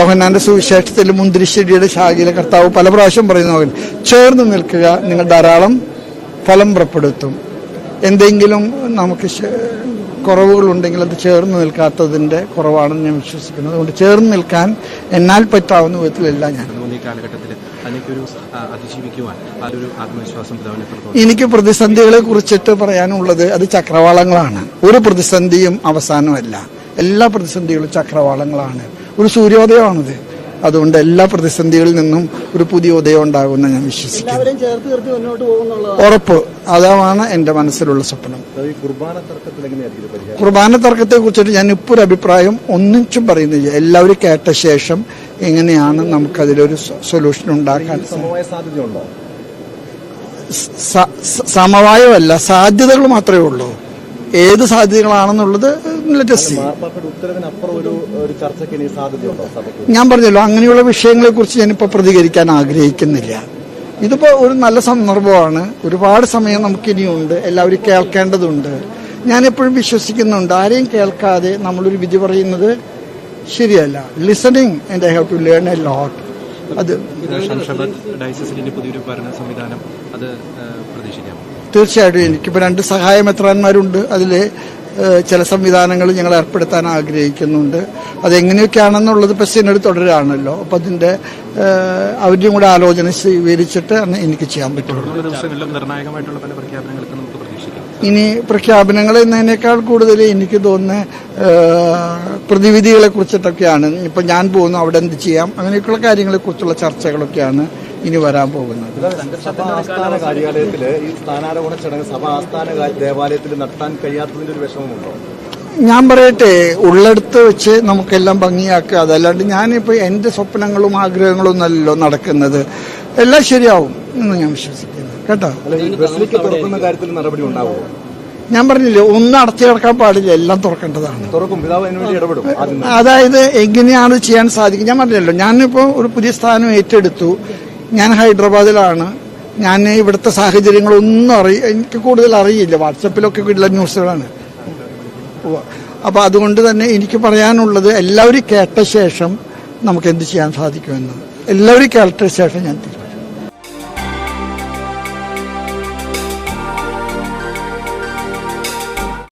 യോഹന്നാന്റെ സുവിശേഷത്തിൽ മുന്തിരിശ്ശേരിയുടെ ശാഖയിലെ കർത്താവ് പല പ്രാവശ്യം പറയുന്ന പോലെ ചേർന്ന് നിൽക്കുക നിങ്ങൾ ധാരാളം ഫലം പുറപ്പെടുത്തും. എന്തെങ്കിലും നമുക്ക് കുറവുകൾ കുറവുകളുണ്ടെങ്കിൽ അത് ചേർന്ന് നിൽക്കാത്തതിന്റെ കുറവാണെന്ന് ഞാൻ വിശ്വസിക്കുന്നത് അതുകൊണ്ട് ചേർന്ന് നിൽക്കാൻ എന്നാൽ പറ്റാവുന്ന വിധത്തിലല്ല ഞാൻ. എനിക്ക് പ്രതിസന്ധികളെ കുറിച്ചിട്ട് പറയാനുള്ളത് അത് ചക്രവാളങ്ങളാണ്. ഒരു പ്രതിസന്ധിയും അവസാനമല്ല. എല്ലാ പ്രതിസന്ധികളും ചക്രവാളങ്ങളാണ്. ഒരു സൂര്യോദയമാണിത്. അതുകൊണ്ട് എല്ലാ പ്രതിസന്ധികളിൽ നിന്നും ഒരു പുതിയ ഉദയം ഉണ്ടാകുമെന്ന് ഞാൻ വിശ്വസിക്കുന്നു. ഉറപ്പ്. അതാണ് എന്റെ മനസ്സിലുള്ള സ്വപ്നം. ഈ കുർബാന തർക്കത്തിൽ എങ്ങനെയായിരിക്കും ഇത് പരിഹാരം? കുർബാന തർക്കത്തെ കുറിച്ചിട്ട് ഞാൻ ഇപ്പോൾ ഒരു അഭിപ്രായം ഒന്നിച്ചും പറയുന്നില്ല. എല്ലാവരും കേട്ട ശേഷം എങ്ങനെയാണ് നമുക്കതിലൊരു സൊല്യൂഷൻ ഉണ്ടാക്കാൻ സമവായമല്ല സാധ്യതകൾ മാത്രമേ ഉള്ളൂ. ഏത് സാധ്യതകളാണെന്നുള്ളത് ലെറ്റസ് മാർപ്പാപ്പയുടെ ഉത്തരവിനപ്പുറം ഒരു ഒരു ചർച്ചയ്ക്ക് ഇനി സാധ്യതയുണ്ടോ ഞാൻ പറഞ്ഞല്ലോ അങ്ങനെയുള്ള വിഷയങ്ങളെ കുറിച്ച് ഞാനിപ്പോൾ പ്രതികരിക്കാൻ ആഗ്രഹിക്കുന്നില്ല. ഇതിപ്പോ ഒരു നല്ല സന്ദർഭമാണ്. ഒരുപാട് സമയം നമുക്കിനിയുണ്ട്. എല്ലാവരും കേൾക്കേണ്ടതുണ്ട്. ഞാൻ എപ്പോഴും വിശ്വസിക്കുന്നുണ്ട്. ആരെയും കേൾക്കാതെ നമ്മളൊരു വിധി പറയുന്നത് ശരിയല്ല. Listening and I have to learn a lot അത് പുതിയൊരു ഭരണ സംവിധാനം തീർച്ചയായിട്ടും എനിക്കിപ്പോൾ രണ്ട് സഹായ മെത്രാന്മാരുണ്ട് അതിൽ ചില സംവിധാനങ്ങൾ ഞങ്ങൾ ഏർപ്പെടുത്താൻ ആഗ്രഹിക്കുന്നുണ്ട്. അതെങ്ങനെയൊക്കെയാണെന്നുള്ളത് ഇപ്പം സിനഡ് തുടരുകയാണല്ലോ അപ്പം അതിന്റെ അവരുടെയും കൂടെ ആലോചന സ്വീകരിച്ചിട്ട് അന്ന് എനിക്ക് ചെയ്യാൻ പറ്റുള്ളൂ. ഇനി പ്രഖ്യാപനങ്ങൾ എന്നതിനേക്കാൾ കൂടുതൽ എനിക്ക് തോന്നുന്ന പ്രതിവിധികളെ കുറിച്ചിട്ടൊക്കെയാണ്. ഇപ്പം ഞാൻ പോകുന്നു അവിടെ എന്ത് ചെയ്യാം? അങ്ങനെയൊക്കെയുള്ള കാര്യങ്ങളെക്കുറിച്ചുള്ള ചർച്ചകളൊക്കെയാണ്. ഇനി വരാൻ പോകുന്നത്. സഭാ ആസ്ഥാന കാര്യാലയത്തിൽ ഈ സ്ഥാനാരോഹണ ചടങ്ങ് സഭാ ആസ്ഥാന ദേവാലയത്തിൽ നടത്താൻ കഴിയാത്തതിന്റെ ഒരു വിഷമമുണ്ടോ? ഞാൻ പറയട്ടെ ഉള്ളെടുത്ത് വെച്ച് നമുക്കെല്ലാം ഭംഗിയാക്കുക. അതല്ലാണ്ട് ഞാനിപ്പോൾ എന്റെ സ്വപ്നങ്ങളും ആഗ്രഹങ്ങളും ഒന്നല്ലല്ലോ നടക്കുന്നത്. എല്ലാം ശരിയാവും എന്ന് ഞാൻ വിശ്വസിക്കുന്നു. കേട്ടോ? കാര്യത്തിൽ നടപടി ഉണ്ടാവുമോ ഞാൻ പറഞ്ഞില്ലേ ഒന്നും അടച്ചു കിടക്കാൻ പാടില്ല. എല്ലാം തുറക്കേണ്ടതാണ്. അതായത് എങ്ങനെയാണ് ചെയ്യാൻ സാധിക്കും? ഞാൻ പറഞ്ഞല്ലോ ഞാനിപ്പോൾ ഒരു പുതിയ സ്ഥാനം ഏറ്റെടുത്തു. ഞാൻ ഹൈദരാബാദിലാണ്. ഞാൻ ഇവിടുത്തെ സാഹചര്യങ്ങളൊന്നും അറിയ എനിക്ക് കൂടുതൽ അറിയില്ല. വാട്സപ്പിലൊക്കെ ഉള്ള ന്യൂസുകളാണ്. അപ്പോൾ അതുകൊണ്ട് തന്നെ എനിക്ക് പറയാനുള്ളത് എല്ലാവരും കേട്ട ശേഷം നമുക്ക് എന്ത് ചെയ്യാൻ സാധിക്കുമെന്ന്. എല്ലാവരും കേട്ട ശേഷം ഞാൻ തീരുമാനിക്കും